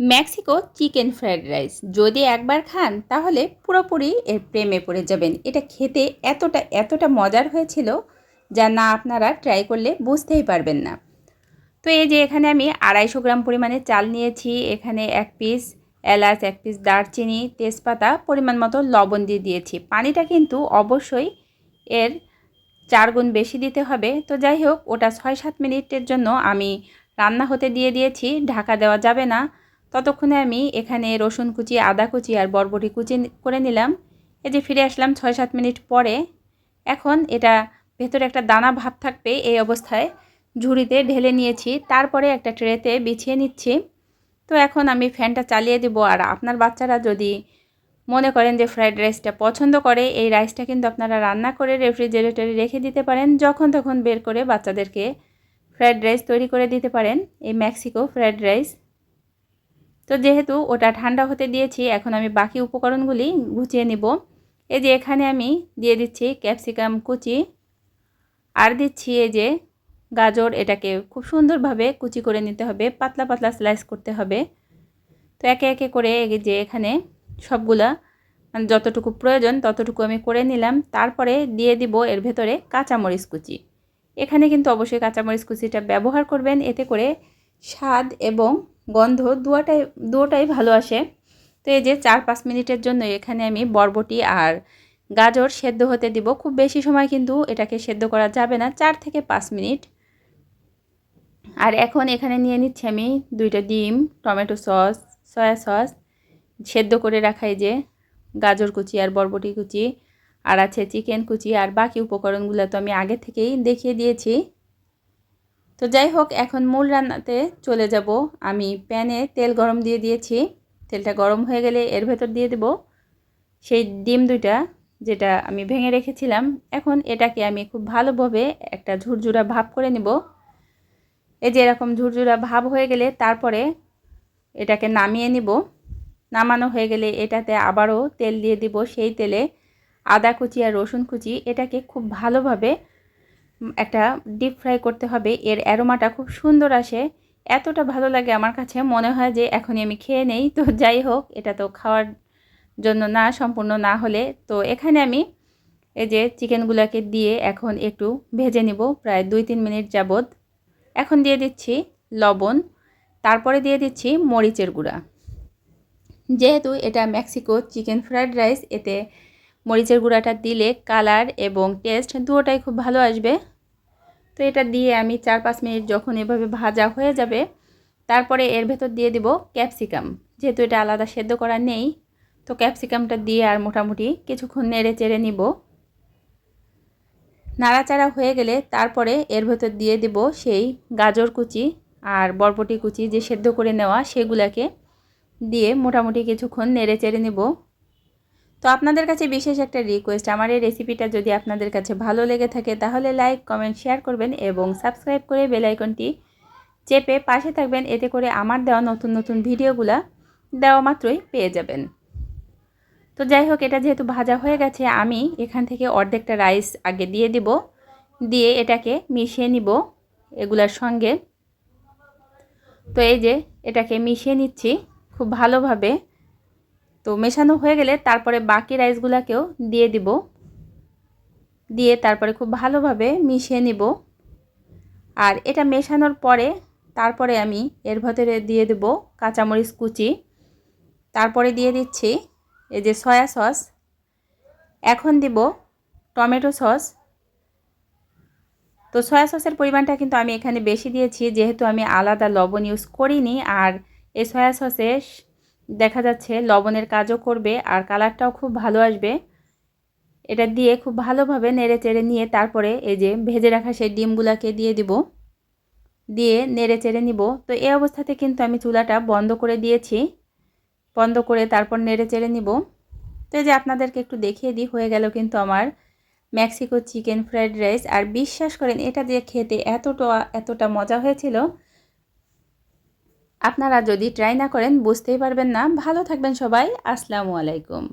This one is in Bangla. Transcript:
Mexico chicken fried rice. যদি একবার খান, তাহলে পুরোপুরি এর প্রেমে পড়ে যাবেন। এটা খেতে এতটা এতটা মজার হয়েছিল যা না আপনারা ট্রাই করলে বুঝতেই পারবেন না। তো এই যে এখানে আমি আড়াইশো গ্রাম পরিমাণে চাল নিয়েছি। এখানে এক পিস এলাচ, এক পিস দারচিনি, তেজপাতা পরিমাণ মতো লবণ দিয়ে দিয়েছি। পানিটা কিন্তু অবশ্যই এর চার গুণ বেশি দিতে হবে। তো যাই হোক, ওটা ছয় সাত মিনিটের জন্য আমি রান্না হতে দিয়ে দিয়েছি। ঢাকা দেওয়া যাবে না। ততক্ষণে আমি এখানে রসুন কুচি, আদা কুচি আর বরবটি কুচি করে নিলাম। এই যে ফিরে আসলাম ছয় সাত মিনিট পরে। এখন এটা ভেতরে একটা দানা ভাব থাকবে এই অবস্থায়। ঝুড়িতে ঢেলে নিয়েছি। তারপরে একটা ট্রেতে বিছিয়ে নিচ্ছি। তো এখন আমি ফ্যানটা চালিয়ে দেব। আর আপনার বাচ্চারা যদি মনে করেন যে ফ্রাইড রাইসটা পছন্দ করে, এই রাইসটা কিন্তু আপনারা রান্না করে রেফ্রিজারেটরে রেখে দিতে পারেন। যখন তখন বের করে বাচ্চাদেরকে ফ্রাইড রাইস তৈরি করে দিতে পারেন। এই মেক্সিকো ফ্রাইড রাইস। তো যেহেতু ওটা ঠান্ডা হতে দিয়েছি, এখন আমি বাকি উপকরণগুলি গুছিয়ে নিব। এই যে এখানে আমি দিয়ে দিচ্ছি ক্যাপসিকাম কুচি, আর দিচ্ছি এই যে গাজর, এটাকে খুব সুন্দরভাবে কুচি করে নিতে হবে, পাতলা পাতলা স্লাইস করতে হবে। তো একে একে করে যে এখানে সবগুলা মানে যতটুকু প্রয়োজন ততটুকু আমি করে নিলাম। তারপরে দিয়ে দিব এর ভেতরে কাঁচামরিচ কুচি। এখানে কিন্তু অবশ্যই কাঁচামরিচ কুচিটা ব্যবহার করবেন, এতে করে স্বাদ এবং গন্ধ দুয়াটাই দুটাই ভালো আসে। তো এই যে চার পাঁচ মিনিটের জন্য এখানে আমি বরবটি আর গাজর সেদ্ধ হতে দিব। খুব বেশি সময় কিন্তু এটাকে সেদ্ধ করা যাবে না, চার থেকে পাঁচ মিনিট। আর এখন এখানে নিয়ে নিচ্ছি আমি দুইটা ডিম, টমেটো সস, সয়া সস, সেদ্ধ করে রাখাই যে গাজর কুচি আর বরবটি কুচি, আর আছে চিকেন কুচি, আর বাকি উপকরণগুলো তো আমি আগে থেকেই দেখিয়ে দিয়েছি। তো যাই হোক, এখন মূল রান্নাতে চলে যাব। আমি প্যানে তেল গরম দিয়ে দিয়েছি। তেলটা গরম হয়ে গেলে এর ভেতর দিয়ে দেব। সেই ডিম দুইটা, যেটা আমি ভেঙে রেখেছিলাম। এখন এটাকে আমি খুব ভালোভাবে একটা ঝুরঝুরা ভাব করে নেব। এই যে এরকম ঝুরঝুরা ভাব হয়ে গেলে তারপরে এটাকে নামিয়ে নিব। নামানো হয়ে গেলে এটাতে আবারও তেল দিয়ে দিব। সেই তেলে আদা কুচি আর রসুন কুচি, এটাকে খুব ভালোভাবে একটা ডিপ ফ্রাই করতে হবে। এর অ্যারোমাটা খুব সুন্দর আসে। এতটা ভালো লাগে আমার কাছে। মনে হয় যে এখনই আমি খেয়ে নেই। তো যাই হোক, এটা তো খাওয়ার জন্য না, সম্পূর্ণ না হলে। তো এখানে আমি এই যে চিকেনগুলোকে দিয়ে এখন একটু ভেজে নিব, প্রায় দুই তিন মিনিট যাবৎ। এখন দিয়ে দিচ্ছি লবণ। তারপরে দিয়ে দিচ্ছি মরিচের গুঁড়া। যেহেতু এটা মেক্সিকো চিকেন ফ্রায়েড রাইস, এতে মরিচের গুঁড়াটা দিলে কালার এবং টেস্ট দুটোটাই খুব ভালো আসবে। তো এটা দিয়ে আমি চার পাঁচ মিনিট যখন এভাবে ভাজা হয়ে যাবে, তারপরে এর ভেতর দিয়ে দিব ক্যাপসিকাম। যেহেতু এটা আলাদা সেদ্ধ করা নেই, তো ক্যাপসিকামটা দিয়ে আর মোটামুটি কিছুক্ষণ নেড়ে চেড়ে নিব। নাড়াচাড়া হয়ে গেলে তারপরে এর ভেতর দিয়ে দেব সেই গাজর কুচি আর বরবটি কুচি যে সেদ্ধ করে নেওয়া, সেগুলাকে দিয়ে মোটামুটি কিছুক্ষণ নেড়ে চেড়ে নেব। তো আপনাদের কাছে বিশেষ একটা রিকোয়েস্ট আমার এই রেসিপিটা যদি আপনাদের কাছে ভালো লেগে থাকে, তাহলে লাইক কমেন্ট শেয়ার করবেন এবং সাবস্ক্রাইব করে বেলাইকনটি চেপে পাশে থাকবেন, এতে করে আমার দেওয়া নতুন নতুন ভিডিওগুলা দেওয়া মাত্রই পেয়ে যাবেন। তো যাই হোক, এটা যেহেতু ভাজা হয়ে গেছে, আমি এখান থেকে অর্ধেকটা রাইস আগে দিয়ে দিব, দিয়ে এটাকে মিশিয়ে নিব এগুলার সঙ্গে। তো এই যে, এটাকে মিশিয়ে নিচ্ছি খুব ভালোভাবে। তো মেশানো হয়ে গেলে তারপরে বাকি রাইসগুলোকেও দিয়ে দিব। দিয়ে তারপরে খুব ভালোভাবে মিশিয়ে নিব। আর এটা মেশানোর পরে তারপরে আমি এর ভেতরে দিয়ে দেব কাঁচামরিচ কুচি। তারপরে দিয়ে দিচ্ছি এই যে সয়া সস। এখন দিব টমেটো সস। তো সয়া সসের পরিমাণটা কিন্তু আমি এখানে বেশি দিয়েছি, যেহেতু আমি আলাদা লবণ ইউজ করিনি। আর এই সয়া সসে দেখা যাচ্ছে লবণের কাজও করবে আর কালারটাও খুব ভালো আসবে। এটা দিয়ে খুব ভালোভাবে নেড়ে চেড়ে নিয়ে তারপরে এই যে ভেজে রাখা সেই ডিমগুলাকে দিয়ে দিব। দিয়ে নেড়ে চেড়ে নিব। তো এই অবস্থাতে কিন্তু আমি চুলাটা বন্ধ করে দিয়েছি। বন্ধ করে তারপর নেড়ে চেড়ে নিব। তো এই যে আপনাদেরকে একটু দেখিয়ে দিই, হয়ে গেল কিন্তু আমার মেক্সিকো চিকেন ফ্রাইড রাইস। আর বিশ্বাস করেন, এটা দিয়ে খেতে এতটা এতটা মজা হয়েছিল আপনারা যদি ট্রাই না করেন বুঝতেই পারবেন না। ভালো থাকবেন সবাই। আসসালামু আলাইকুম।